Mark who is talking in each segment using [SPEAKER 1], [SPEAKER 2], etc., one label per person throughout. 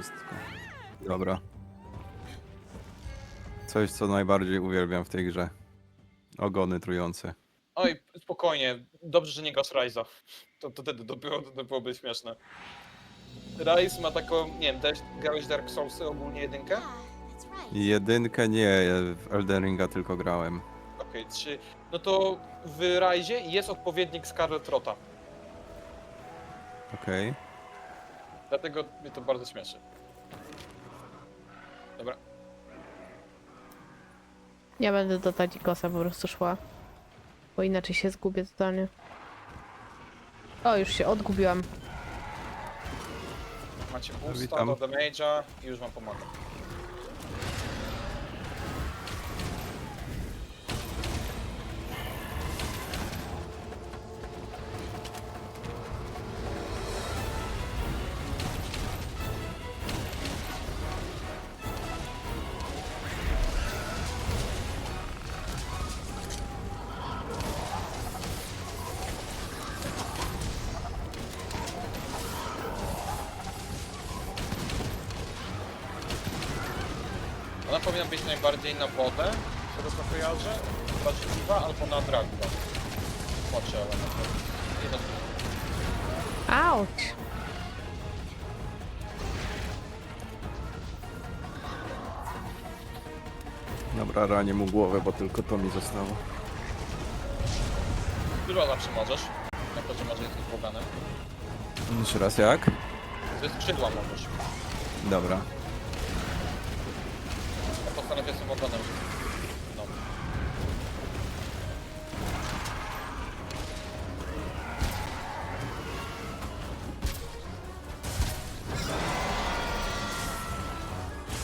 [SPEAKER 1] Wszystko. Dobra. Coś, co najbardziej uwielbiam w tej grze. Ogony trujące.
[SPEAKER 2] Oj, spokojnie. Dobrze, że nie grasz Rise'a. To, to wtedy to, było, to byłoby śmieszne. Rise ma taką, nie wiem, dałeś, grałeś Dark Soulsy ogólnie jedynkę?
[SPEAKER 1] Jedynkę nie, w Elden Ringa tylko grałem.
[SPEAKER 2] Okej, trzy. No to w Rise'ie jest odpowiednik Scarlet Rota.
[SPEAKER 1] Okej.
[SPEAKER 2] Dlatego mnie to bardzo śmieszy. Dobra.
[SPEAKER 3] Ja będę do Tadzikosa po prostu szła. Bo inaczej się zgubię totalnie. O, już się odgubiłam.
[SPEAKER 2] Macie boosta
[SPEAKER 1] Witam.
[SPEAKER 2] do damage'a i już wam pomagam. Ona powinna być najbardziej na wodę, z tego co kojarzę, wrażliwa, albo na dragła. Mocze, ale na pewno. Z.
[SPEAKER 3] Auć!
[SPEAKER 1] Dobra, ranię mu głowę, bo tylko to mi zostało.
[SPEAKER 2] Dużo zawsze możesz. Na to, że może jesteś błoganem.
[SPEAKER 1] Jeszcze raz jak?
[SPEAKER 2] Ze skrzydła możesz.
[SPEAKER 1] Dobra.
[SPEAKER 2] Postanowię sobie ogonem. No.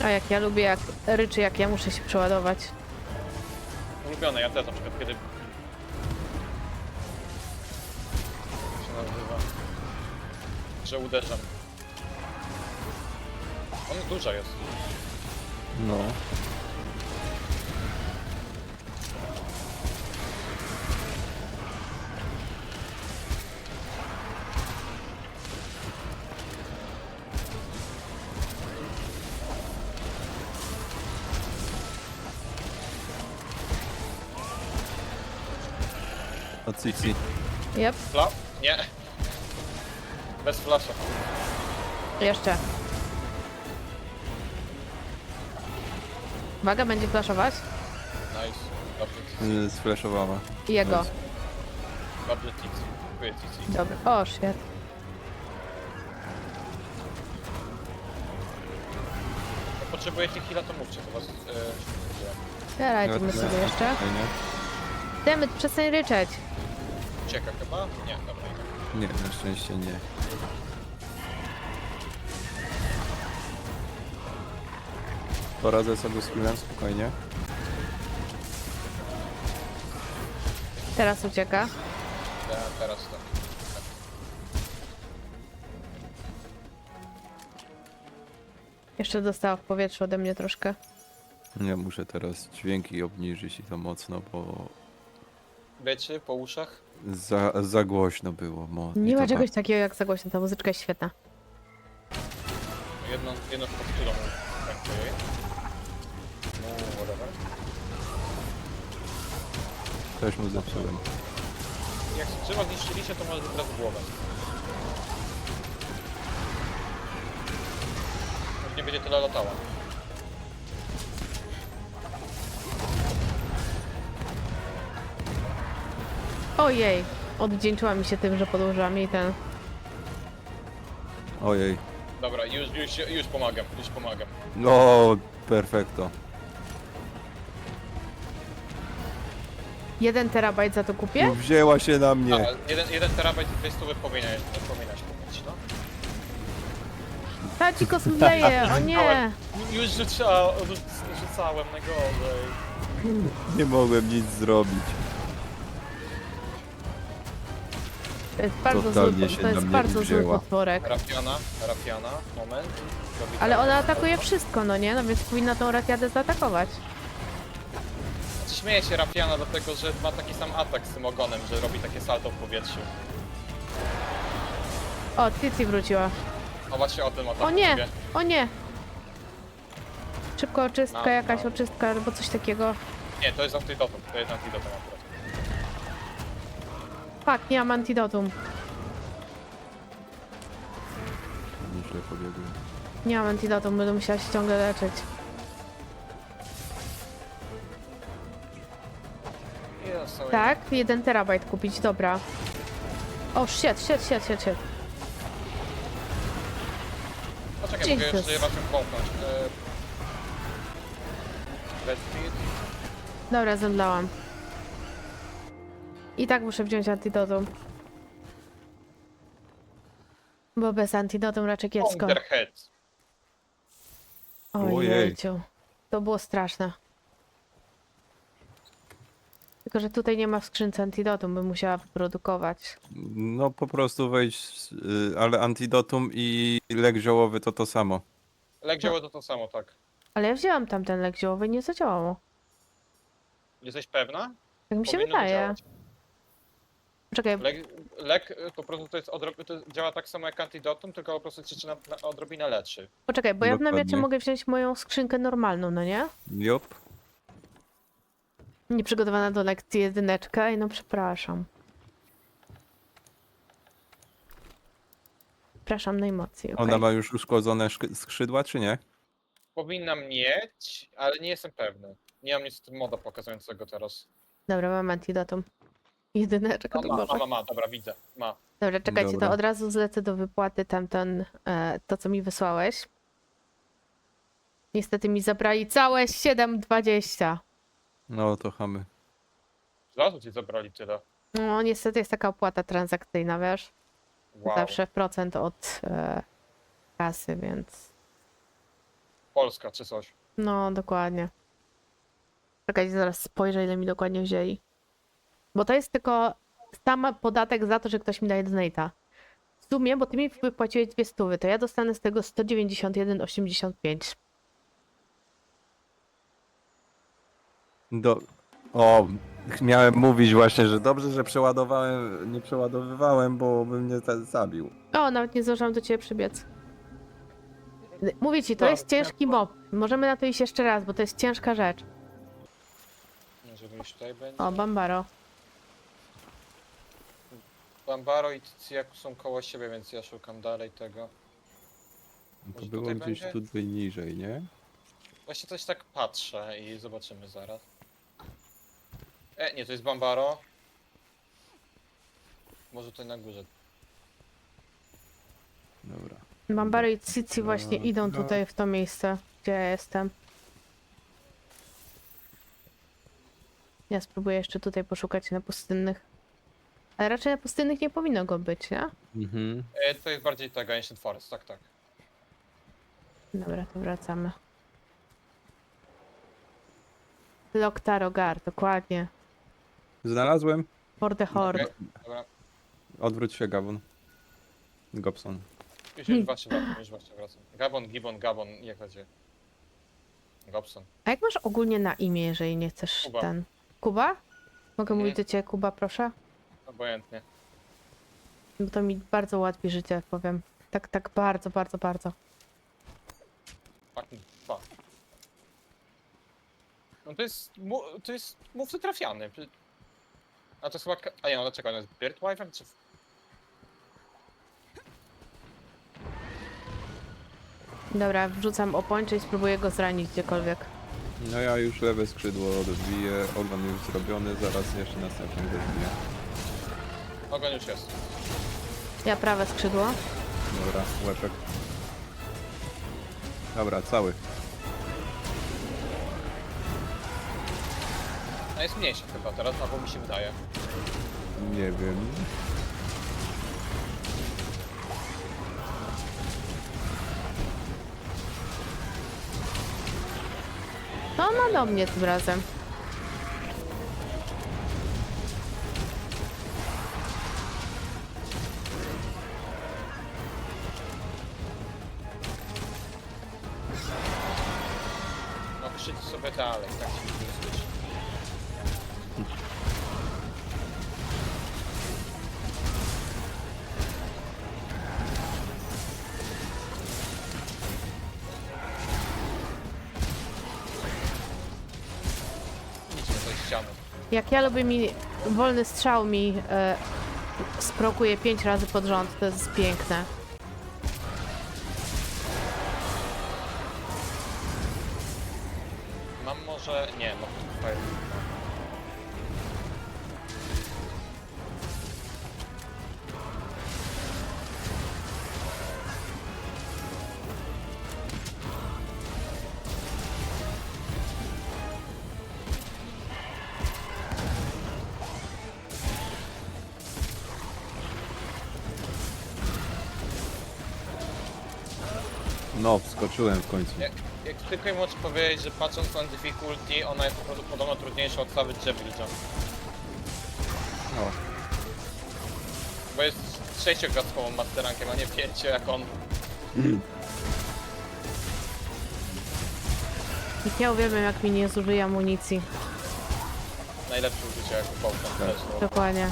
[SPEAKER 3] A jak ja lubię, jak ryczy, jak ja muszę się przeładować.
[SPEAKER 2] Ulubione, ja też na przykład kiedy... Jak się nazywa? Że uderzam. On duża jest.
[SPEAKER 1] No. Cici.
[SPEAKER 3] Jep,
[SPEAKER 2] Fla? Nie. Bez flasza.
[SPEAKER 3] jeszcze. Uwaga, będzie flaszować.
[SPEAKER 2] Nice. Dobrze, Cici.
[SPEAKER 1] y, Sflashowała.
[SPEAKER 3] I jego.
[SPEAKER 1] Nice.
[SPEAKER 2] Dobrze, Cici. Dziękuję, Cici.
[SPEAKER 3] Dobra. O, shit.
[SPEAKER 2] Jak potrzebujecie heal'a, to mówcie, to was... Yy,
[SPEAKER 3] Teraz my sobie jeszcze.
[SPEAKER 1] Fajnie.
[SPEAKER 3] Demet, przestań ryczeć.
[SPEAKER 2] Ucieka chyba? Nie, dobra. nie.
[SPEAKER 1] Nie, na szczęście nie. Poradzę sobie z chwilą, spokojnie.
[SPEAKER 3] Teraz ucieka.
[SPEAKER 2] Ja teraz to.
[SPEAKER 3] Jeszcze dostała w powietrzu ode mnie troszkę.
[SPEAKER 1] Ja muszę teraz dźwięki obniżyć i to mocno, bo
[SPEAKER 2] Wiecie, po uszach?
[SPEAKER 1] Za, za głośno było. Mo,
[SPEAKER 3] Nie ma czegoś takiego jak za głośno, ta muzyczka jest świetna.
[SPEAKER 2] Jedno, jedno chyba z którą brakuje. No, whatever.
[SPEAKER 1] Też mu zepsułem.
[SPEAKER 2] Jak skrzywa zniszczyliście, to może teraz głowę. Już nie będzie tyle latała.
[SPEAKER 3] Ojej, odwdzięczyła mi się tym, że podłożyłam jej ten...
[SPEAKER 1] Ojej.
[SPEAKER 2] Dobra, już, już, już pomagam, już pomagam.
[SPEAKER 1] No, perfekto.
[SPEAKER 3] Jeden terabajt za to kupię?
[SPEAKER 1] Wzięła się na mnie.
[SPEAKER 2] jeden, jeden terabajt i 200 powinnaś, powinnaś kupić, no.
[SPEAKER 3] Taciko zleje, o nie!
[SPEAKER 2] Już rzuca, rzuc, rzucałem najgorzej.
[SPEAKER 1] Nie mogłem nic zrobić.
[SPEAKER 3] To jest bardzo zły,
[SPEAKER 1] się
[SPEAKER 3] to
[SPEAKER 1] na
[SPEAKER 3] jest
[SPEAKER 1] mnie
[SPEAKER 3] bardzo zły
[SPEAKER 1] wzięła.
[SPEAKER 3] potworek.
[SPEAKER 2] Rafiana, Rafiana, moment. Robi
[SPEAKER 3] Ale
[SPEAKER 2] tak.
[SPEAKER 3] ona atakuje wszystko, no nie? No więc powinna tą rakiadę zaatakować.
[SPEAKER 2] Śmieje się Rafiana dlatego, że ma taki sam atak z tym ogonem, że robi takie salto w powietrzu.
[SPEAKER 3] O, Tizi wróciła.
[SPEAKER 2] O właśnie o tym ataku
[SPEAKER 3] O nie!
[SPEAKER 2] mówię.
[SPEAKER 3] O nie! Szybko oczystka,
[SPEAKER 2] No,
[SPEAKER 3] jakaś
[SPEAKER 2] no.
[SPEAKER 3] oczystka albo coś takiego.
[SPEAKER 2] Nie, to jest antidotum, to jest antidotum akurat.
[SPEAKER 3] Fak, nie mam antidotum.
[SPEAKER 1] Źle pobiegłem.
[SPEAKER 3] Nie mam antidotum, będę musiała się ciągle leczyć.
[SPEAKER 2] Są
[SPEAKER 3] Tak, jeden terabajt kupić, dobra. O, shit, shit, shit, shit, shit.
[SPEAKER 2] Poczekaj, mogę
[SPEAKER 3] Jesus.
[SPEAKER 2] jeszcze połknąć. E... Red Speed.
[SPEAKER 3] Dobra, zemdlałam. I tak muszę wziąć antidotum. Bo bez antidotum raczej kiepsko.
[SPEAKER 2] Thunderhead.
[SPEAKER 1] Ojej.
[SPEAKER 3] Ojejciu. To było straszne. Tylko, że tutaj nie ma w skrzynce antidotum, bym musiała produkować.
[SPEAKER 1] No po prostu wejść, y, ale antidotum i lek ziołowy to to samo.
[SPEAKER 2] Lek zioło to to samo, tak.
[SPEAKER 3] Ale ja wzięłam tam ten lek ziołowy i nie zadziałało.
[SPEAKER 2] Jesteś pewna?
[SPEAKER 3] Tak mi się
[SPEAKER 2] Powinno
[SPEAKER 3] wydaje.
[SPEAKER 2] zadziałać.
[SPEAKER 3] Czekaj,
[SPEAKER 2] Lek, lek y, po prostu to jest odrob... to działa tak samo jak antidotum, tylko po prostu cię na, na odrobinę leczy.
[SPEAKER 3] poczekaj, bo ja w namiocie
[SPEAKER 1] Dokładnie.
[SPEAKER 3] mogę wziąć moją skrzynkę normalną, no nie?
[SPEAKER 1] Jop.
[SPEAKER 3] Nieprzygotowana do lekcji jedyneczka i no przepraszam. Przepraszam najmocniej, okej.
[SPEAKER 1] Ona ma już uszkodzone szk- skrzydła, czy nie?
[SPEAKER 2] Powinna mieć, ale nie jestem pewny. Nie mam nic moda pokazującego teraz.
[SPEAKER 3] Dobra, mam antidotum. Jedyneczka,
[SPEAKER 2] O,
[SPEAKER 3] to
[SPEAKER 2] ma,
[SPEAKER 3] może.
[SPEAKER 2] ma, ma, ma, dobra, widzę. Ma.
[SPEAKER 3] Dobra, czekajcie,
[SPEAKER 1] Dobra.
[SPEAKER 3] to od razu zlecę do wypłaty tamten, e, to co mi wysłałeś. Niestety mi zabrali całe 7,20.
[SPEAKER 1] No to chamy.
[SPEAKER 2] Zrazu ci zabrali tyle.
[SPEAKER 3] No, niestety jest taka opłata transakcyjna, wiesz?
[SPEAKER 2] Wow.
[SPEAKER 3] Zawsze procent od e, kasy, więc
[SPEAKER 2] Polska czy coś.
[SPEAKER 3] no, dokładnie. Czekajcie, zaraz spojrzę, ile mi dokładnie wzięli. Bo to jest tylko sam podatek za to, że ktoś mi daje donate'a. W sumie, bo ty mi wypłaciłeś dwie stówy, to ja dostanę z tego 191,85.
[SPEAKER 1] Do... O, miałem mówić właśnie, że dobrze, że przeładowałem, nie przeładowywałem, bo bym mnie zabił.
[SPEAKER 3] O, nawet nie zdążyłam do ciebie przybiec. Mówię ci, to jest ciężki mob. Możemy na to iść jeszcze raz, bo to jest ciężka rzecz.
[SPEAKER 2] Tutaj będzie.
[SPEAKER 3] O, Bambaro.
[SPEAKER 2] Bambaro i Tsiaku są koło siebie, więc ja szukam dalej tego.
[SPEAKER 1] No To
[SPEAKER 2] Może
[SPEAKER 1] było
[SPEAKER 2] tutaj
[SPEAKER 1] gdzieś
[SPEAKER 2] będzie?
[SPEAKER 1] tutaj niżej, nie?
[SPEAKER 2] Właśnie coś tak patrzę i zobaczymy zaraz. E, nie, to jest Bambaro. Może tutaj na górze.
[SPEAKER 1] Dobra.
[SPEAKER 3] Bambaro i Cici właśnie idą
[SPEAKER 1] Dobra.
[SPEAKER 3] tutaj w to miejsce, gdzie ja jestem. Ja spróbuję jeszcze tutaj poszukać na pustynnych. Ale raczej na pustynnych nie powinno go być, nie?
[SPEAKER 1] Mhm.
[SPEAKER 2] E, to jest bardziej tego Ancient Forest, tak, tak.
[SPEAKER 3] Dobra, to wracamy. Loktarogar, dokładnie.
[SPEAKER 1] Znalazłem.
[SPEAKER 3] For the Horde.
[SPEAKER 2] Okej, Dobra,
[SPEAKER 1] Odwróć się, Gabon. Gobson.
[SPEAKER 2] już, już właśnie wracam, już właśnie wracam. Gabon, Gibbon, Gabon, jak się? Gobson.
[SPEAKER 3] A jak masz ogólnie na imię, jeżeli nie chcesz
[SPEAKER 2] Kuba.
[SPEAKER 3] ten... Kuba? Mogę
[SPEAKER 2] Mhm.
[SPEAKER 3] mówić do ciebie Kuba, proszę?
[SPEAKER 2] Obojętnie.
[SPEAKER 3] Bo to mi bardzo ułatwi życie, powiem. Tak, tak bardzo, bardzo, bardzo.
[SPEAKER 2] Fucking fuck. No to jest, mu, to jest mówcy trafiany. A to jest chyba, ka- a nie, no czekaj, on jest Birdwife'em czy...
[SPEAKER 3] Dobra, wrzucam opończe i spróbuję go zranić gdziekolwiek.
[SPEAKER 1] No ja już lewe skrzydło odbiję, ogon już zrobiony, zaraz jeszcze następnego zbiję.
[SPEAKER 2] Ogon już jest.
[SPEAKER 3] Ja prawe skrzydło.
[SPEAKER 1] Dobra, łeczek. Dobra, cały.
[SPEAKER 2] A jest mniejszy chyba teraz, albo mi się wydaje.
[SPEAKER 1] Nie wiem.
[SPEAKER 3] No, no do mnie tym razem. Jak ja lubię mi wolny strzał mi e, sprokuje 5 razy pod rząd, to jest piękne.
[SPEAKER 2] Mam może... nie, tu fire.
[SPEAKER 1] Wskoczyłem w końcu.
[SPEAKER 2] Jak, jak tylko im możesz powiedzieć, że patrząc na difficulty, ona jest po- podobno trudniejsza od Savage Jump.
[SPEAKER 1] No.
[SPEAKER 2] Bo jest sześciogwiazdkową masterankiem, a nie pięcio jak on.
[SPEAKER 3] I ja uwielbiam jak mi nie zużyje amunicji.
[SPEAKER 2] Najlepsze użycie jako Falcon
[SPEAKER 1] Tak.
[SPEAKER 2] też. No.
[SPEAKER 3] Dokładnie.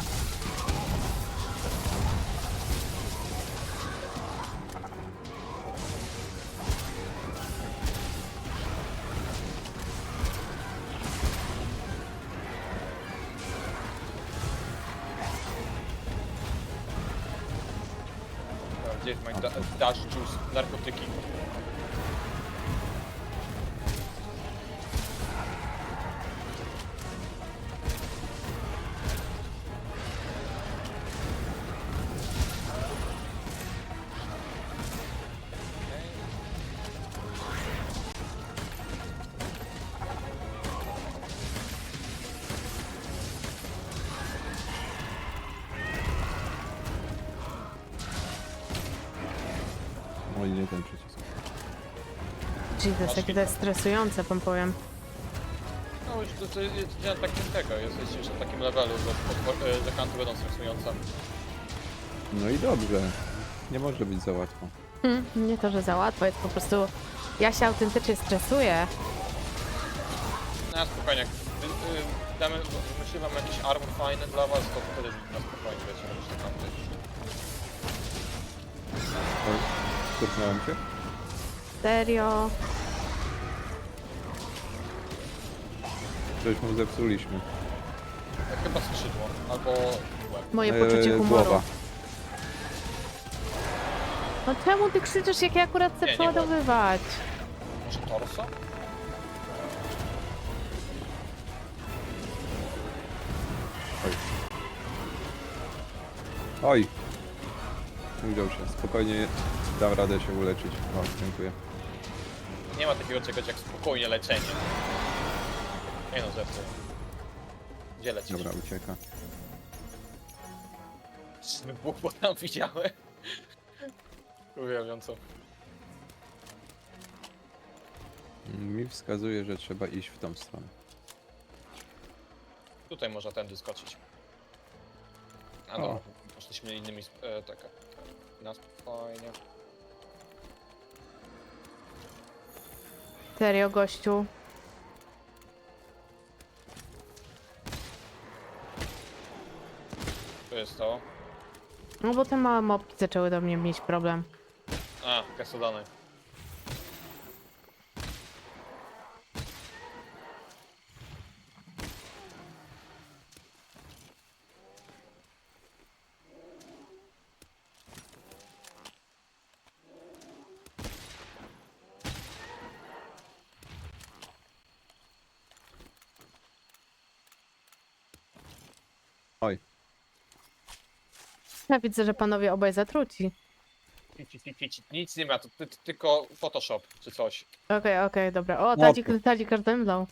[SPEAKER 2] Mój da dash juice? Narkotyki.
[SPEAKER 3] To jest stresujące, wam powiem.
[SPEAKER 2] No już to, to jest na takim tego, jesteś już na takim levelu, że podwor- e, zakanty będą stresujące.
[SPEAKER 1] No i dobrze. Nie może być za łatwo.
[SPEAKER 3] Hmm, nie to, że za łatwo, jest po prostu... Ja się autentycznie stresuję.
[SPEAKER 2] No spokojnie, jak y, y, damy, myślę, mam jakiś armor fajny dla was, to wtedy na spokojnie wiecie, robić te kanty.
[SPEAKER 1] Oj, Cofnąłem cię?
[SPEAKER 3] Serio.
[SPEAKER 1] Coś mu zepsuliśmy.
[SPEAKER 2] Jak chyba skrzydło, albo łeb.
[SPEAKER 3] Moje
[SPEAKER 1] Eee,
[SPEAKER 3] poczucie humoru.
[SPEAKER 1] Głowa.
[SPEAKER 3] No czemu ty krzyczysz, jak ja akurat chcę
[SPEAKER 2] Nie, nie
[SPEAKER 3] przeładowywać?
[SPEAKER 2] Może torso?
[SPEAKER 1] Oj. Oj. Udział się. Spokojnie dam radę się uleczyć. O, dziękuję.
[SPEAKER 2] Nie ma takiego czegoś jak spokojnie leczenie. Nie no, zepsuł. Gdzie lecisz?
[SPEAKER 1] Dobra, ucieka.
[SPEAKER 2] Bóg, bo tam widziałem. Uwielbiam co.
[SPEAKER 1] Mi wskazuje, że trzeba iść w tą stronę.
[SPEAKER 2] Tutaj można tędy skoczyć. A
[SPEAKER 1] O.
[SPEAKER 2] no, poszliśmy innymi, sp- e, taka. Na spokojnie.
[SPEAKER 3] Serio, gościu.
[SPEAKER 2] To jest to.
[SPEAKER 3] No bo te małe mopki zaczęły do mnie mieć problem.
[SPEAKER 2] A, kasodany.
[SPEAKER 1] Oj,
[SPEAKER 3] Ja widzę, że panowie obaj zatruci.
[SPEAKER 2] Fici, fici, fici. Nic nie ma, to ty, ty, tylko Photoshop czy coś.
[SPEAKER 3] Okej, okej, dobra. O, tadzik, tadzik aż zemdlał.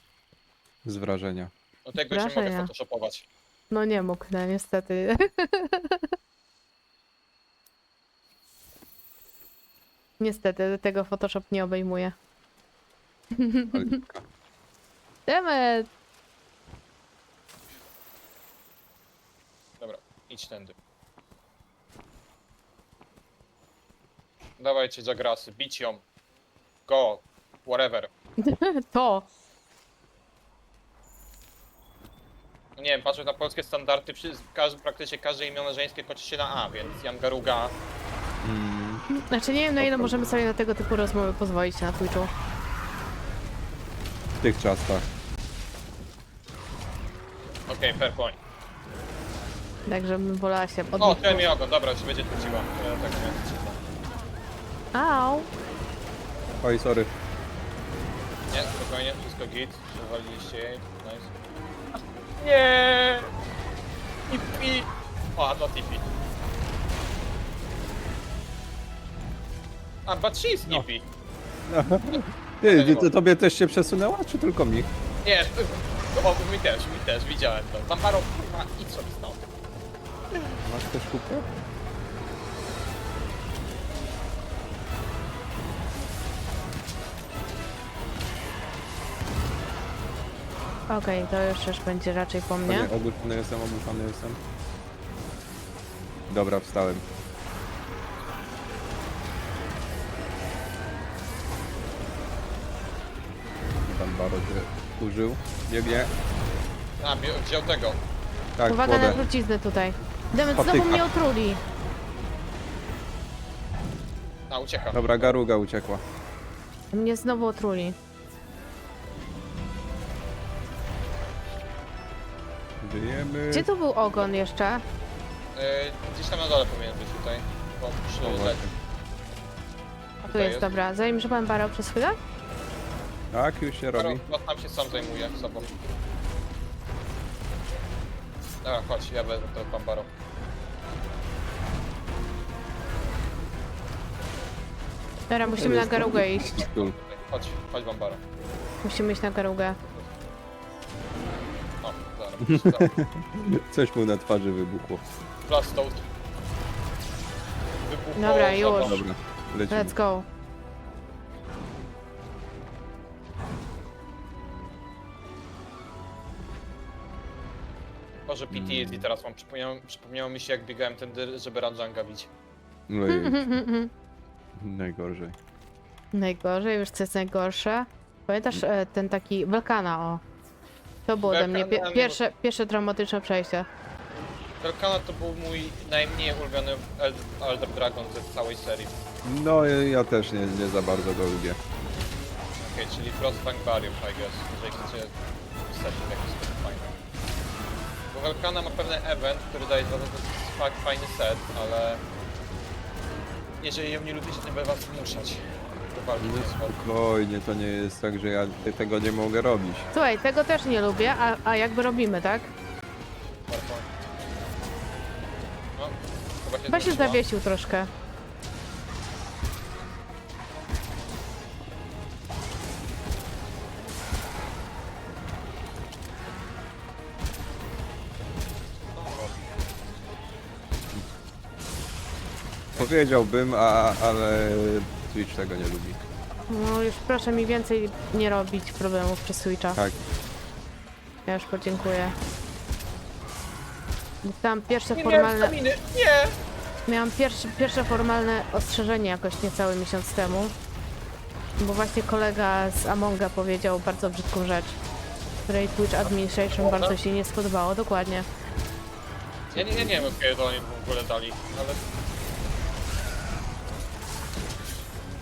[SPEAKER 1] z wrażenia.
[SPEAKER 2] No tego się mogę
[SPEAKER 3] Wrażenia.
[SPEAKER 2] photoshopować.
[SPEAKER 3] No nie mógł, no niestety. niestety, tego Photoshop nie obejmuje.
[SPEAKER 1] Oliwka.
[SPEAKER 3] Demet!
[SPEAKER 2] Dobra, idź tędy. Dawajcie zagrasy, bić ją. Go, whatever.
[SPEAKER 3] To.
[SPEAKER 2] No nie wiem, patrzę na polskie standardy, każdy, praktycznie każde imiona żeńskie kończy się na A, więc Jan Garuga.
[SPEAKER 1] Mm.
[SPEAKER 3] Znaczy nie wiem na ile możemy sobie na tego typu rozmowy pozwolić na Twitchu.
[SPEAKER 1] w tych czasach.
[SPEAKER 2] Okej, fair point.
[SPEAKER 3] Także bym wolała się
[SPEAKER 2] O,
[SPEAKER 3] odnieść.
[SPEAKER 2] ten mi ogon, dobra, już będzie truciła. Tak, nie.
[SPEAKER 3] Au!
[SPEAKER 1] Oj, sorry.
[SPEAKER 2] Nie, spokojnie, wszystko git. Przewaliliście jej, nice. Nie! Tipi! O, a to Tipi. A, but she's
[SPEAKER 1] No.
[SPEAKER 2] Tipi.
[SPEAKER 1] Ty, ty, to tobie też się przesunęła, czy tylko mi?
[SPEAKER 2] Nie, o, mi też, mi też, widziałem to. Tam parą, kurwa, idź sobie stąd.
[SPEAKER 1] Masz też kupę?
[SPEAKER 3] Okej, to już też będzie raczej po mnie.
[SPEAKER 1] Nie, ogłuszony jestem, ogłuszony jestem. Dobra, wstałem. Pan Baro się użył. Biegnie.
[SPEAKER 2] A, wzi- wziął tego.
[SPEAKER 1] Tak,
[SPEAKER 3] Uwaga na
[SPEAKER 1] wodę.
[SPEAKER 3] truciznę tutaj. Demet,
[SPEAKER 1] Patyka.
[SPEAKER 3] znowu mnie otruli.
[SPEAKER 2] A, ucieka.
[SPEAKER 1] Dobra, garuga uciekła.
[SPEAKER 3] Mnie znowu otruli.
[SPEAKER 1] Żyjemy.
[SPEAKER 3] Gdzie tu był ogon jeszcze?
[SPEAKER 2] Yy, gdzieś tam na dole powinien być tutaj. Bo przy
[SPEAKER 1] O,
[SPEAKER 2] le-
[SPEAKER 1] właśnie.
[SPEAKER 3] A tu
[SPEAKER 2] Tutaj
[SPEAKER 3] jest,
[SPEAKER 2] jest.
[SPEAKER 3] dobra. Zanim pan barał przez chwilę?
[SPEAKER 1] Tak, już się robi.
[SPEAKER 2] No, tam się sam zajmuje sobą. Dobra, chodź, ja wezmę to Bambaro.
[SPEAKER 3] Dobra, musimy na garugę iść.
[SPEAKER 2] Chodź, chodź Bambaro.
[SPEAKER 3] Musimy iść na garugę.
[SPEAKER 1] Coś mu na twarzy wybuchło.
[SPEAKER 2] Blastout. Wybuchło
[SPEAKER 3] Dobra, już.
[SPEAKER 1] Dobra, lecimy.
[SPEAKER 3] Let's go.
[SPEAKER 2] Boże, PTSD teraz mam. Przypomniało, przypomniało mi się jak biegałem tędy, żeby Ranjanga bić.
[SPEAKER 1] No i najgorzej.
[SPEAKER 3] Najgorzej, już co jest najgorsze. Pamiętasz e, ten taki Welkana, o. To było ode mnie pie pierwsze, pierwsze traumatyczne przejście.
[SPEAKER 2] Velkana to był mój najmniej ulubiony El- Elder Dragon ze całej serii.
[SPEAKER 1] No ja ja też nie, nie za bardzo go lubię.
[SPEAKER 2] Okej, czyli Frostbank Barrier, I guess, jeżeli chcecie pisać w jakiś sposób fajny. Bo Velkana ma pewien event, który daje za to fakt fajny set, ale... Jeżeli ją nie lubicie, to nie będę was zmuszać walki
[SPEAKER 1] spokojnie, to nie jest tak, że ja te- tego nie mogę robić.
[SPEAKER 3] Słuchaj, tego też nie lubię, a, a jakby robimy, tak?
[SPEAKER 2] No, chyba się
[SPEAKER 3] Chyba się
[SPEAKER 2] zmusiła.
[SPEAKER 3] zawiesił troszkę.
[SPEAKER 1] Powiedziałbym, a, ale Twitch tego nie lubi.
[SPEAKER 3] No już proszę mi więcej nie robić problemów przez Switcha.
[SPEAKER 1] Tak,
[SPEAKER 3] Ja już podziękuję. Dostałam pierwsze
[SPEAKER 2] Nie miałem
[SPEAKER 3] formalne...
[SPEAKER 2] staminy, nie!
[SPEAKER 3] Miałam pierwsze, pierwsze formalne ostrzeżenie jakoś niecały miesiąc temu. Bo właśnie kolega z Amonga powiedział bardzo brzydką rzecz, której Twitch Administration bardzo się nie spodobało, dokładnie.
[SPEAKER 2] Ja nie, ja nie wiem, jakie to oni w ogóle dali, ale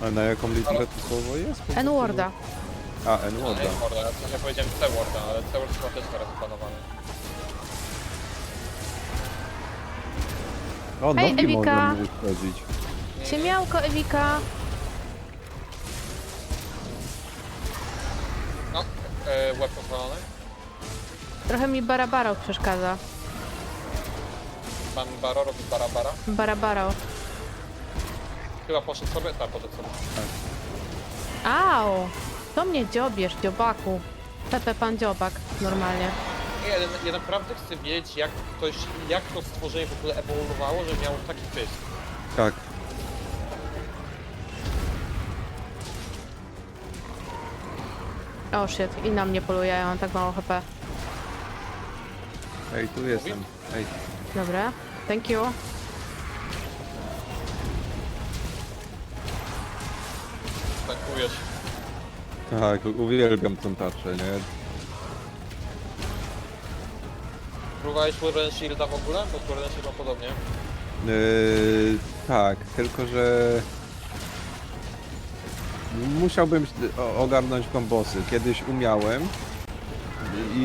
[SPEAKER 1] a na jaką literę to słowo jest?
[SPEAKER 3] N-Worda.
[SPEAKER 1] A,
[SPEAKER 2] ale
[SPEAKER 1] N-Worda.
[SPEAKER 2] Worda. Ja, ja powiedziałem C-Worda, ale C-Word chyba też teraz zaplanowany.
[SPEAKER 1] O,
[SPEAKER 3] Hej,
[SPEAKER 1] nogi
[SPEAKER 3] Ewika.
[SPEAKER 1] można mu uszkodzić.
[SPEAKER 3] Siemiałko, Ewika!
[SPEAKER 2] No, e, łeb powalony.
[SPEAKER 3] Trochę mi Barabaro przeszkadza.
[SPEAKER 2] Pan Baro robi barabara.
[SPEAKER 3] Barabaro.
[SPEAKER 2] Chyba poszedł sobie, tak, poszedł sobie.
[SPEAKER 3] Au! To mnie dziobiesz, dziobaku. Pepe pan dziobak, normalnie.
[SPEAKER 2] Ja, ja naprawdę chcę wiedzieć, jak ktoś, jak to stworzenie w ogóle ewoluowało, że miało taki pysk.
[SPEAKER 1] Tak.
[SPEAKER 3] O shit, i na mnie poluje, ja mam tak mało HP.
[SPEAKER 1] Ej, tu jestem. Ej,
[SPEAKER 3] Dobra, thank you.
[SPEAKER 1] Tak, uwielbiam tą tarczę, nie?
[SPEAKER 2] Próbowałeś Sword Shielda w ogóle? Bo Sword Shield ma podobnie.
[SPEAKER 1] Yy, tak, tylko że musiałbym o- ogarnąć kombosy. Kiedyś umiałem i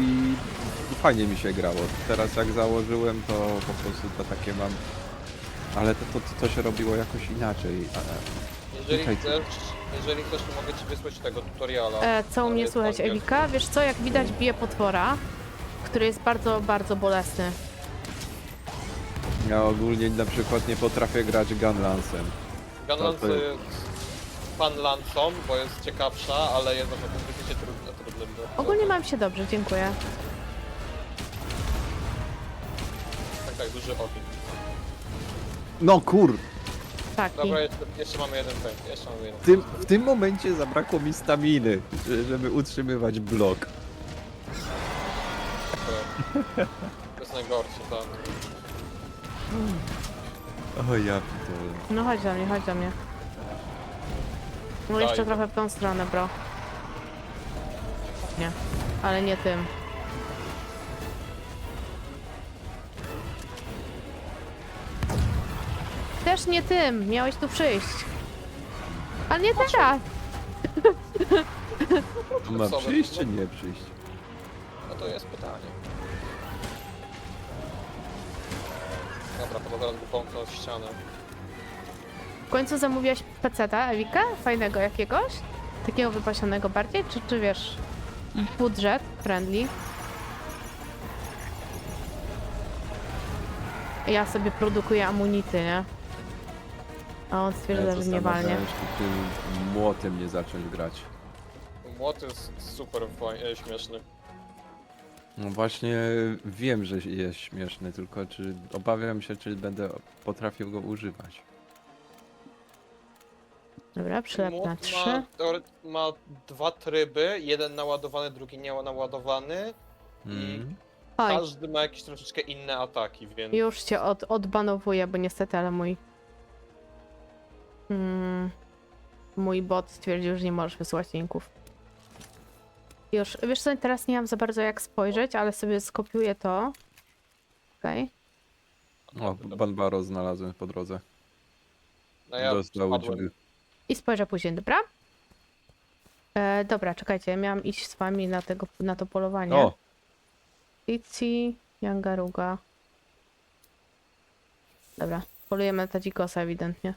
[SPEAKER 1] i fajnie mi się grało. Teraz jak założyłem, to po prostu to takie mam. Ale to, to, to się robiło jakoś inaczej. A-
[SPEAKER 2] Jeżeli
[SPEAKER 1] Tutaj-
[SPEAKER 2] chcesz, jeżeli to mogę ci wysłać tego tutoriala.
[SPEAKER 3] E, co u mnie słychać. Ewika? Wiesz co, jak widać bije potwora, który jest bardzo, bardzo bolesny.
[SPEAKER 1] Ja ogólnie na przykład nie potrafię grać Gunlancem.
[SPEAKER 2] Gunlance
[SPEAKER 1] to- to-
[SPEAKER 2] jest pan Lancą, bo jest ciekawsza, ale jest na pewno wyjście trudne, trudne do...
[SPEAKER 3] Ogólnie mam się dobrze, dziękuję.
[SPEAKER 2] Tak, tak, duży ogień.
[SPEAKER 1] No kur!
[SPEAKER 3] Taki.
[SPEAKER 2] Dobra, jeszcze, jeszcze mamy jeden ten, jeszcze mamy jeden.
[SPEAKER 1] W tym, w tym momencie zabrakło mi staminy, że- żeby utrzymywać blok.
[SPEAKER 2] To jest najgorsze, tak.
[SPEAKER 1] O ja pitole.
[SPEAKER 3] No chodź do mnie, chodź do mnie. No
[SPEAKER 2] Daj.
[SPEAKER 3] jeszcze trochę w tą stronę, bro. Nie, ale nie tym. Też nie tym, miałeś tu przyjść. Ale nie teraz.
[SPEAKER 1] Ma
[SPEAKER 2] Co,
[SPEAKER 1] przyjść czy nie przyjść?
[SPEAKER 2] No to jest pytanie. Dobra, to zaraz go pomknę w ścianę.
[SPEAKER 3] W końcu zamówiłaś peceta, Ewika? Fajnego jakiegoś? Takiego wypasionego bardziej? Czy, czy wiesz, budżet friendly? Ja sobie produkuję amunity, nie? A on stwierdza, że nie walnie.
[SPEAKER 1] tym młotem nie zacząć grać.
[SPEAKER 2] Młot jest super faj- e, śmieszny.
[SPEAKER 1] No właśnie wiem, że jest śmieszny, tylko czy obawiam się, czy będę potrafił go używać.
[SPEAKER 3] Dobra, przylep na
[SPEAKER 2] Młot
[SPEAKER 3] trzy.
[SPEAKER 2] ma, teore- ma dwa tryby, jeden naładowany, drugi nienaładowany.
[SPEAKER 1] Mm.
[SPEAKER 3] Oj,
[SPEAKER 2] Każdy ma jakieś troszeczkę inne ataki, więc...
[SPEAKER 3] już cię od, odbanowuję, bo niestety, ale mój... Mm, mój bot stwierdził, że nie możesz wysłać linków. Już, wiesz co, teraz nie mam za bardzo jak spojrzeć, ale sobie skopiuję to. Okej.
[SPEAKER 1] O, Banbaro znalazłem po drodze.
[SPEAKER 2] No ja
[SPEAKER 1] Dostał
[SPEAKER 2] spadłem.
[SPEAKER 1] drzwi.
[SPEAKER 3] I spojrzę później, dobra? E, dobra, czekajcie, miałam iść z wami na, tego, na to polowanie.
[SPEAKER 1] O!
[SPEAKER 3] Itzy, Yangaruga. Dobra, polujemy na Tadzikosa ewidentnie.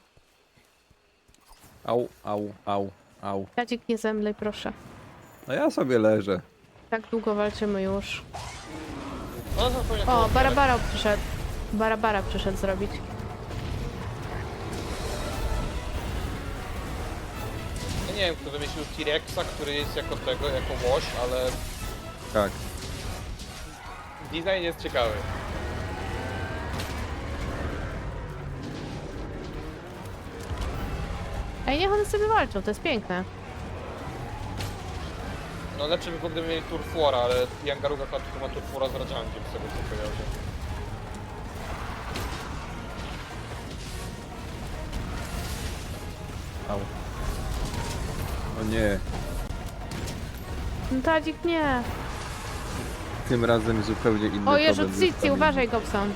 [SPEAKER 1] Au, au, au, au.
[SPEAKER 3] Tadzik, nie zemlej, proszę.
[SPEAKER 1] No ja sobie leżę.
[SPEAKER 3] Tak długo walczymy już. O, Barabara przyszedł. Barabara przyszedł zrobić.
[SPEAKER 2] Ja nie wiem, kto wymyślił T-Rexa, który jest jako tego, jako łoś, ale
[SPEAKER 1] Tak.
[SPEAKER 2] design jest ciekawy.
[SPEAKER 3] Ej, niech one sobie walczą, to jest piękne.
[SPEAKER 2] No lepszy by było, gdyby mieli Turfora, ale Yangaruga Katuku ma Turfora z Rajangiem, z tego co kojarzę.
[SPEAKER 1] Au. O nie.
[SPEAKER 3] No Tadzik, nie.
[SPEAKER 1] Tym razem zupełnie inny
[SPEAKER 3] O Jezu,
[SPEAKER 1] problem
[SPEAKER 3] Cici, uważaj, Gobson.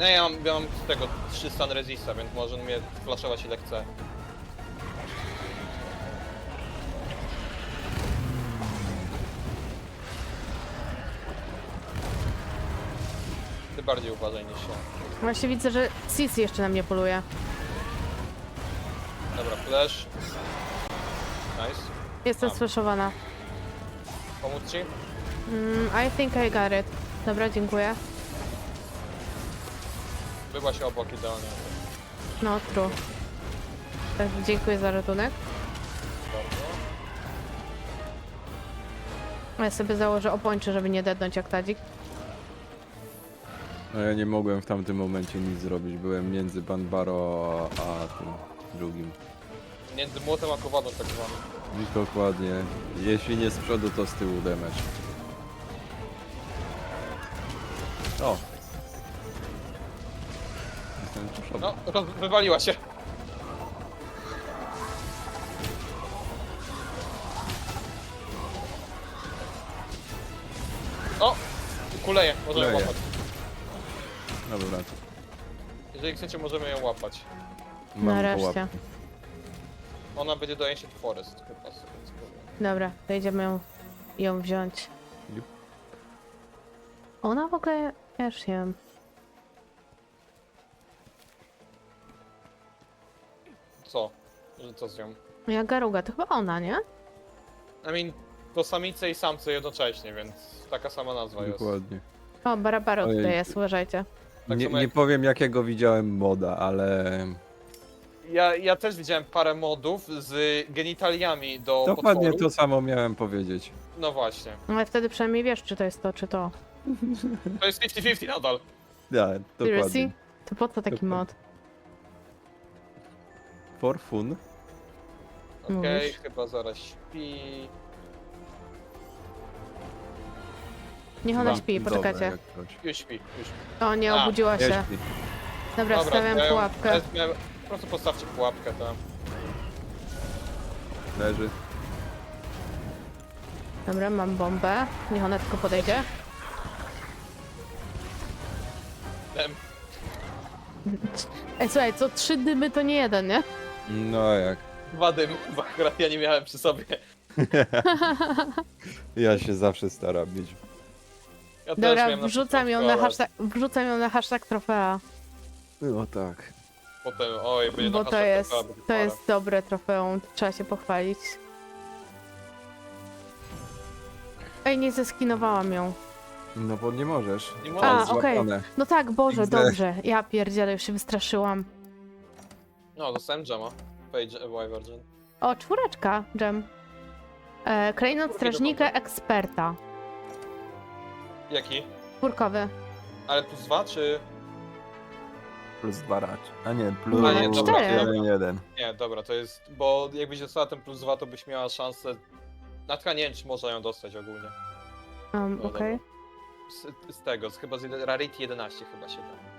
[SPEAKER 2] No ja mam, ja mam z tego 3 Sun Resista, więc może on mnie flaszować ile chce. Ty bardziej uważaj niż ja.
[SPEAKER 3] Właśnie widzę, że Cici jeszcze na mnie poluje.
[SPEAKER 2] Dobra, flash. Nice.
[SPEAKER 3] Jestem sflashowana.
[SPEAKER 2] Pomóc ci?
[SPEAKER 3] Mm, I think I got it. Dobra, dziękuję.
[SPEAKER 2] Była się obok idealnie.
[SPEAKER 3] No, true. Dziękuję za ratunek.
[SPEAKER 2] Bardzo.
[SPEAKER 3] Ja sobie założę opończy, żeby nie dednąć jak Tadzik.
[SPEAKER 1] No ja nie mogłem w tamtym momencie nic zrobić. Byłem między Banbaro a tym drugim.
[SPEAKER 2] Między młotem a kowadą tak zwany.
[SPEAKER 1] I dokładnie. Jeśli nie z przodu, to z tyłu damage. O!
[SPEAKER 2] No, roz- wywaliła się. O! Kuleje, możemy ją
[SPEAKER 1] Kuleje.
[SPEAKER 2] łapać.
[SPEAKER 1] Dobra,
[SPEAKER 2] Jeżeli chcecie, możemy ją łapać.
[SPEAKER 1] mam
[SPEAKER 3] Nareszcie.
[SPEAKER 2] Ona będzie do Ancient Forest chyba sobie.
[SPEAKER 3] Dobra, to idziemy ją, ją wziąć.
[SPEAKER 1] Jup.
[SPEAKER 3] Ona w ogóle... Ja już nie wiem.
[SPEAKER 2] Co? Że co z nią?
[SPEAKER 3] Ja Garuga, to chyba ona, nie?
[SPEAKER 2] I mean, to samice i samce jednocześnie, więc taka sama nazwa jest.
[SPEAKER 1] Dokładnie.
[SPEAKER 3] O, Barabaro
[SPEAKER 1] Ojej.
[SPEAKER 3] tutaj jest, uważajcie.
[SPEAKER 2] Tak
[SPEAKER 1] nie,
[SPEAKER 2] samo
[SPEAKER 1] nie
[SPEAKER 2] jak-
[SPEAKER 1] powiem jakiego widziałem moda, ale
[SPEAKER 2] Ja, ja też widziałem parę modów z genitaliami do
[SPEAKER 1] dokładnie
[SPEAKER 2] potworu.
[SPEAKER 1] to samo miałem powiedzieć.
[SPEAKER 2] No właśnie.
[SPEAKER 3] Ale wtedy przynajmniej wiesz, czy to jest to, czy to.
[SPEAKER 2] To jest 50-50 nadal.
[SPEAKER 1] Ja, dokładnie.
[SPEAKER 3] Seriously? To po co taki
[SPEAKER 1] Dokładnie.
[SPEAKER 3] mod?
[SPEAKER 1] For fun.
[SPEAKER 2] Okej,
[SPEAKER 3] Mówisz?
[SPEAKER 2] chyba zaraz śpi.
[SPEAKER 3] Niech ona śpi, poczekajcie.
[SPEAKER 1] jak coś.
[SPEAKER 2] Już śpi, już śpi.
[SPEAKER 3] O, nie
[SPEAKER 2] A,
[SPEAKER 3] obudziła
[SPEAKER 1] Nie
[SPEAKER 3] się.
[SPEAKER 1] śpi.
[SPEAKER 3] Dobra, stawiam
[SPEAKER 2] ja
[SPEAKER 3] pułapkę.
[SPEAKER 2] wezmę, Po prostu postawcie pułapkę tam.
[SPEAKER 1] Leży.
[SPEAKER 3] Dobra, mam bombę. Niech ona tylko podejdzie.
[SPEAKER 2] Em,
[SPEAKER 3] Ej, słuchaj, co trzy dymy to nie jeden, nie?
[SPEAKER 1] No jak.
[SPEAKER 2] Dwa dymy, bo akurat ja nie miałem przy sobie.
[SPEAKER 1] Ja się zawsze staram mieć.
[SPEAKER 2] Ja też
[SPEAKER 3] Dobra,
[SPEAKER 2] miałem na
[SPEAKER 3] wrzucam ją
[SPEAKER 2] początku,
[SPEAKER 3] na
[SPEAKER 2] ale
[SPEAKER 3] hashtag, wrzucam ją na hashtag trofea.
[SPEAKER 1] No tak.
[SPEAKER 2] Potem, oj, będzie
[SPEAKER 3] Bo
[SPEAKER 2] na
[SPEAKER 3] to
[SPEAKER 2] hashtag
[SPEAKER 3] jest,
[SPEAKER 2] taka, będzie
[SPEAKER 3] to
[SPEAKER 2] para.
[SPEAKER 3] jest dobre trofeum, trzeba się pochwalić. Ej, nie zeskinowałam ją.
[SPEAKER 1] No bo nie możesz.
[SPEAKER 2] Nie.
[SPEAKER 3] A, okej.
[SPEAKER 1] złapane.
[SPEAKER 3] No tak, Boże,
[SPEAKER 1] XD.
[SPEAKER 3] dobrze. Ja pierdzielę, już się wystraszyłam.
[SPEAKER 2] No, dostałem Gemma. Page Wyvergin.
[SPEAKER 3] O, czwóreczka, Gem. E, Klejnot
[SPEAKER 2] Czwórki
[SPEAKER 3] strażnika eksperta.
[SPEAKER 2] Jaki?
[SPEAKER 3] Czwórkowy.
[SPEAKER 2] Ale plus dwa, czy...
[SPEAKER 1] Plus dwa racz. A nie, plus
[SPEAKER 2] A nie, dobra,
[SPEAKER 3] cztery.
[SPEAKER 1] jeden, jeden.
[SPEAKER 2] Nie, dobra, to jest... Bo jakbyś dostała ten plus dwa, to byś miała szansę... Natka nie wiem, czy można ją dostać ogólnie.
[SPEAKER 3] Um,
[SPEAKER 2] No
[SPEAKER 3] Okej.
[SPEAKER 2] Z, z tego, z, chyba z jed- Rarity 11 chyba się da.